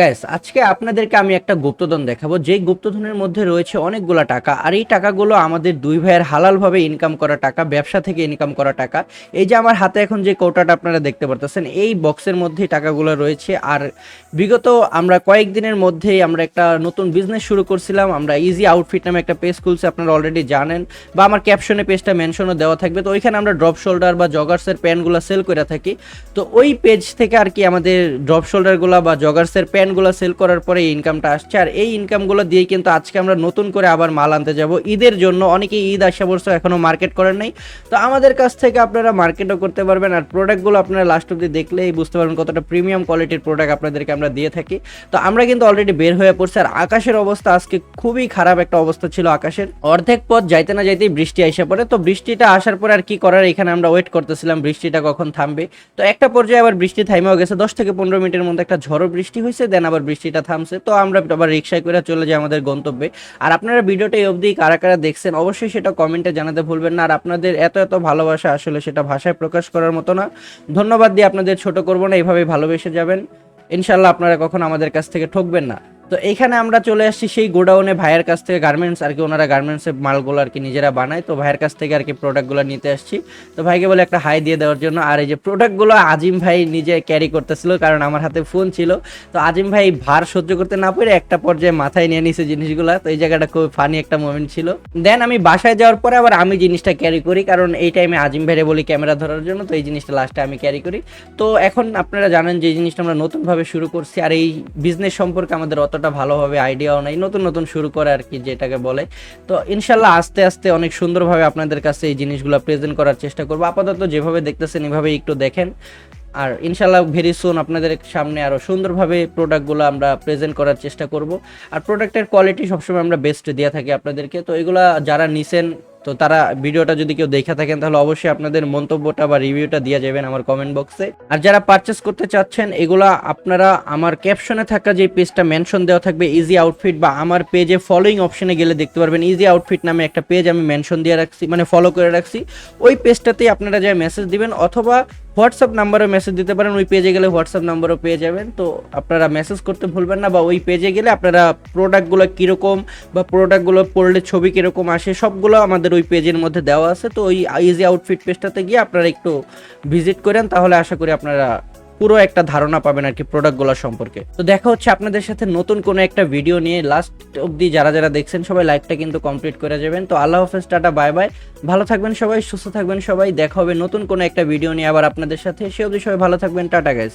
Gas আজকে আপনাদেরকে আমি একটা গুপ্তধন দেখাবো। যেই গুপ্তধনের মধ্যে রয়েছে অনেকগুলো টাকা, আর এই টাকাগুলো আমাদের দুই ভাইয়ের হালালভাবে ইনকাম করা টাকা, ব্যবসা থেকে ইনকাম করা টাকা। এই যে আমার হাতে এখন যে কৌটাটা আপনারা দেখতে পারতেছেন, এই বক্সের মধ্যেই টাকাগুলো রয়েছে। আর বিগত আমরা কয়েকদিনের মধ্যেই আমরা একটা নতুন বিজনেস শুরু করছিলাম। আমরা ইজি আউটফিট নামে একটা পেজ খুলছি, আপনারা অলরেডি জানেন। বা আমার ক্যাপশনে পেজটা মেনশনও দেওয়া থাকবে। তো ওইখানে আমরা ড্রপ শোল্ডার বা জগার্সের প্যান্টগুলো সেল করে থাকি। তো ওই পেজ থেকে আর কি আমাদের ড্রপ শোল্ডারগুলো বা জগার্সের প্যান্টগুলো সেল করার পরে ইনকামটা আসছে। আর এই ইনকামগুলো দিয়ে কিন্তু আজকে আমরা নতুন করে আবার মাল আনতে যাব। ঈদের জন্য অনেকে ঈদ আসা বর্ষ এখনও মার্কেট করেন নাই। তো আমাদের কাছ থেকে আপনারা মার্কেটও করতে পারবেন আর প্রোডাক্টগুলো আপনারা লাস্ট অব্দি দেখলেই বুঝতে পারবেন কতটা প্রিমিয়াম কোয়ালিটির প্রোডাক্ট আপনাদেরকে আমরা দিয়ে থাকি। তো আমরা কিন্তু অলরেডি বের হয়ে পড়ছি আর আকাশের অবস্থা আজকে খুবই খারাপ একটা অবস্থা ছিল আকাশের। অর্ধেক পথ যাইতে না যাইতেই বৃষ্টি আইসা পড়ে। তো বৃষ্টিটা আসার পরে আর কি করার এখানে আমরা ওয়েট করতেছিলাম বৃষ্টিটা কখন থামবে। তো একটা পর্যায়ে আবার বৃষ্টি থাইমেও গেছে। দশ থেকে পনেরো মিনিটের মধ্যে একটা ঝড়ো বৃষ্টি হয়েছে দেন আবার বৃষ্টিটা থামছে। তো আমরা আবার রিক্সায় করে চলে যাই আমাদের গন্তব্যে। আর আপনারা ভিডিওটা এই অবধি কারা কারা দেখছেন, অবশ্যই সেটা কমেন্টে জানাতে ভুলবেন না। আর আপনাদের এত এত ভালোবাসা আসলে সেটা ভাষায় প্রকাশ করার মতো না। ধন্যবাদ দিয়ে আপনাদের ছোট করব না এইভাবে ভালোবেসে যাবেন। ইনশাল্লাহ আপনারা কখনো আমাদের কাছ থেকে ঠকবেন না। তো এইখানে আমরা চলে আসছি সেই গোডাউনে ভাইয়ের কাছ থেকে গার্মেন্টস আর কি ওনারা গার্মেন্টসের মালগুলো আর কি নিজেরা বানায়। তো ভাইয়ের কাছ থেকে আর কি প্রোডাক্টগুলো নিতে আসছি। তো ভাইকে বলে একটা হাই দিয়ে দেওয়ার জন্য। আর এই যে প্রোডাক্টগুলো আজিম ভাই নিজে ক্যারি করতেছিল, কারণ আমার হাতে ফোন ছিল। তো আজিম ভাই ভার সহ্য করতে না পেরে একটা পর্যায়ে মাথায় নিয়ে নিছে জিনিসগুলো। তো এই জায়গাটা খুব ফানি একটা মোমেন্ট ছিল। দেন আমি বাসায় যাওয়ার পরে আবার আমি জিনিসটা ক্যারি করি, কারণ এই টাইমে আজিম ভাইরে বলি ক্যামেরা ধরার জন্য। তো এই জিনিসটা লাস্টে আমি ক্যারি করি। তো এখন আপনারা জানেন যে জিনিসটা আমরা নতুনভাবে শুরু করছি। আর এই বিজনেস সম্পর্কে আমাদের অতটা ভালোভাবে আইডিয়াও নাই, নতুন নতুন শুরু করে আর কি যেটাকে বলে। তো ইনশাল্লাহ আস্তে আস্তে অনেক সুন্দরভাবে আপনাদের কাছে এই জিনিসগুলো প্রেজেন্ট করার চেষ্টা করব। আপাতত যেভাবে দেখতেছেন এভাবে একটু দেখেন। আর ইনশাল্লাহ ভেরি সুন আপনাদের সামনে আরও সুন্দরভাবে প্রোডাক্টগুলো আমরা প্রেজেন্ট করার চেষ্টা করব। আর প্রোডাক্টের কোয়ালিটি সবসময় আমরা বেস্ট দিয়ে থাকি আপনাদেরকে। তো এগুলো যারা নিছেন তো তারা ভিডিওটা যদি কেউ দেখে থাকেন, তাহলে অবশ্যই আপনাদের মন্তব্যটা বা রিভিউটা দিয়ে যাবেন আমার কমেন্ট বক্সে আর যারা পারচেস করতে চাচ্ছেন, এগুলা আপনারা আমার ক্যাপশনে থাকা যে পেজটা মেনশন দেওয়া থাকবে ইজি আউটফিট বা আমার পেজে ফলোইং অপশনে গেলে দেখতে পারবেন। ইজি আউটফিট নামে একটা পেজ আমি মেনশন দিয়ে রাখছি মানে ফলো করে রাখছি। ওই পেজটাতেই আপনারা যা মেসেজ দিবেন, অথবা হোয়াটসঅ্যাপ নাম্বারে মেসেজ দিতে পারেন, ওই পেজে গেলে হোয়াটসঅ্যাপ নাম্বারও পেয়ে যাবেন। তো আপনারা মেসেজ করতে ভুলবেন না বা ওই পেজে গেলে আপনারা প্রোডাক্টগুলো কীরকম বা প্রোডাক্টগুলো পড়লে ছবি কীরকম আসে, সবগুলো আমাদের ওই পেজের মধ্যে দেওয়া আছে। তো ওই ইজি আউটফিট পেজটাতে গিয়ে আপনারা একটু ভিজিট করেন, তাহলে আশা করি আপনারা পুরো একটা ধারণা পাবেন আর কি প্রোডাক্টগুলো সম্পর্কে। তো দেখা হচ্ছে আপনাদের সাথে নতুন কোনো একটা ভিডিও নিয়ে। লাস্ট অবধি যারা যারা দেখছেন, সবাই লাইকটা কিন্তু কমপ্লিট করে যাবেন। তো আল্লাহ হাফেজ, টাটা বাই বাই ভালো থাকবেন সবাই, সুস্থ থাকবেন সবাই। দেখা হবে নতুন কোনো একটা ভিডিও নিয়ে আবার আপনাদের সাথে। সে অবধি সবাই ভালো থাকবেন। Tata guys